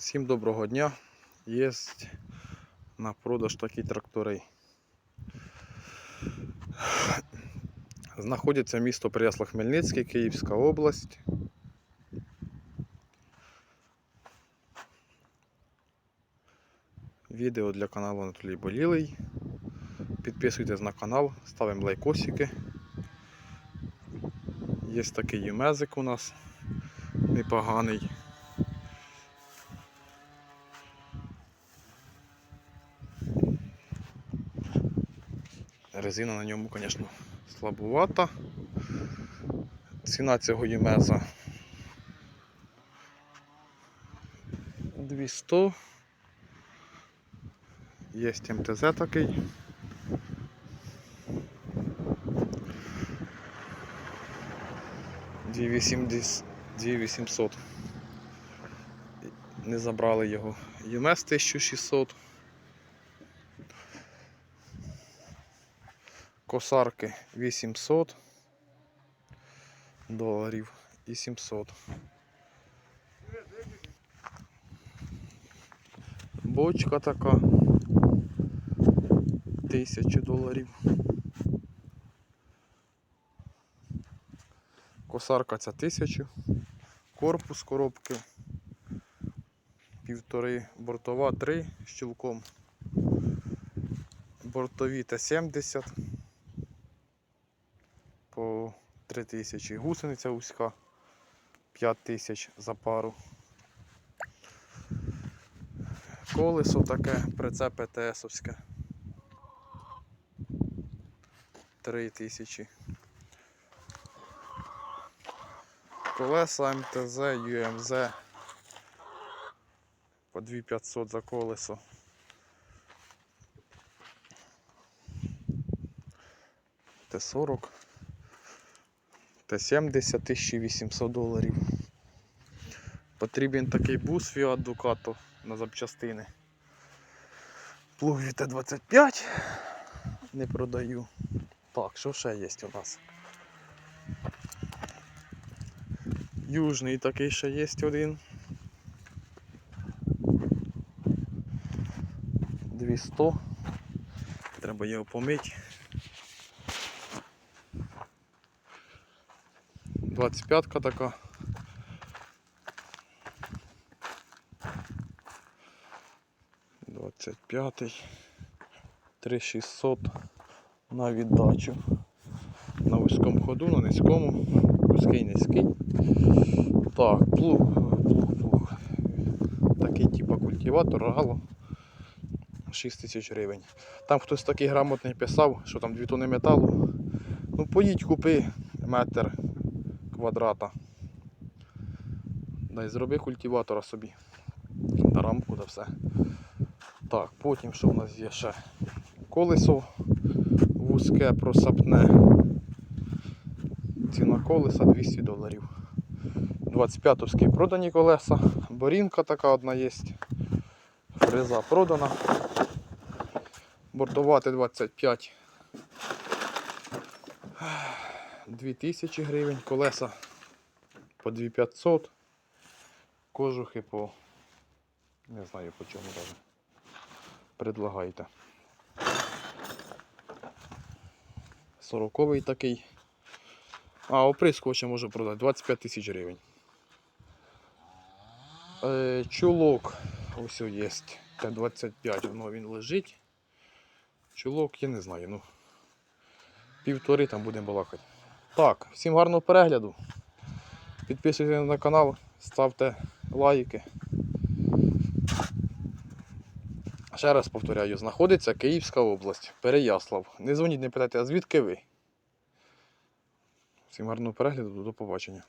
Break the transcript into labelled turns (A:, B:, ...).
A: Всім доброго дня. Є на продаж такі трактори. Знаходиться місто Переяслав-Хмельницький, Київська область. Відео для каналу Анатолій Болілий. Підписуйтесь на канал, ставимо лайкосики. Є такий юмезик у нас непоганий. Резина на ньому, звісно, слабувата. Ціна цього ємеза 200. Є МТЗ такий. Дві 80 2800. Не забрали його. ЮМС 1600. Косарки 800 доларів і 700. Бочка така 1000 доларів. Косарка ця 1000. Корпус коробки півтори, бортова 3 з щілком. Бортові Т-70 по 3000. Гусениця вузька 5000 за пару. Колесо таке, прицеп ЕТСовське. 3000. Колеса МТЗ, ЮМЗ по 2500 за колесо. Т-40. Т-70 1800 доларів. Потрібен такий бус Fiat Ducato на запчастини. Плуг Т-25 не продаю. Так, що ще є у нас? Южний такий ще є один. 200. Треба його помити. 25-ка така. Двадцять п'ятий. 3600 на віддачу. На вузькому ходу, на низькому. Вузький низький. Так, плуг, плуг, плуг. Такий типа культиватор, рогало. 6 тисяч гривень. Там хтось такий грамотний писав, що там 2 тони металу. Ну поїдь купи метр квадрата. Дай зроби культиватора собі. На рамку да все. Так, потім що в нас є ще? Колесо вузьке просапне. Ціна колеса 200 доларів. 25-ки продані колеса, борінка така одна є. Фреза продана. Бортувати 25 2000 гривень, колеса по 2500, кожухи по не знаю по чому навіть. Предлагайте. Сороковий такий. А, оприскувача можу продати 25 тисяч гривень. Е, чулок ось є. Т-25, воно він лежить. Чулок, я не знаю, ну півтори там будемо балакати. Так, всім гарного перегляду. Підписуйтесь на канал, ставте лайки. Ще раз повторяю, знаходиться Київська область, Переяслав. Не дзвоніть, не питайте, а звідки ви? Всім гарного перегляду, до побачення.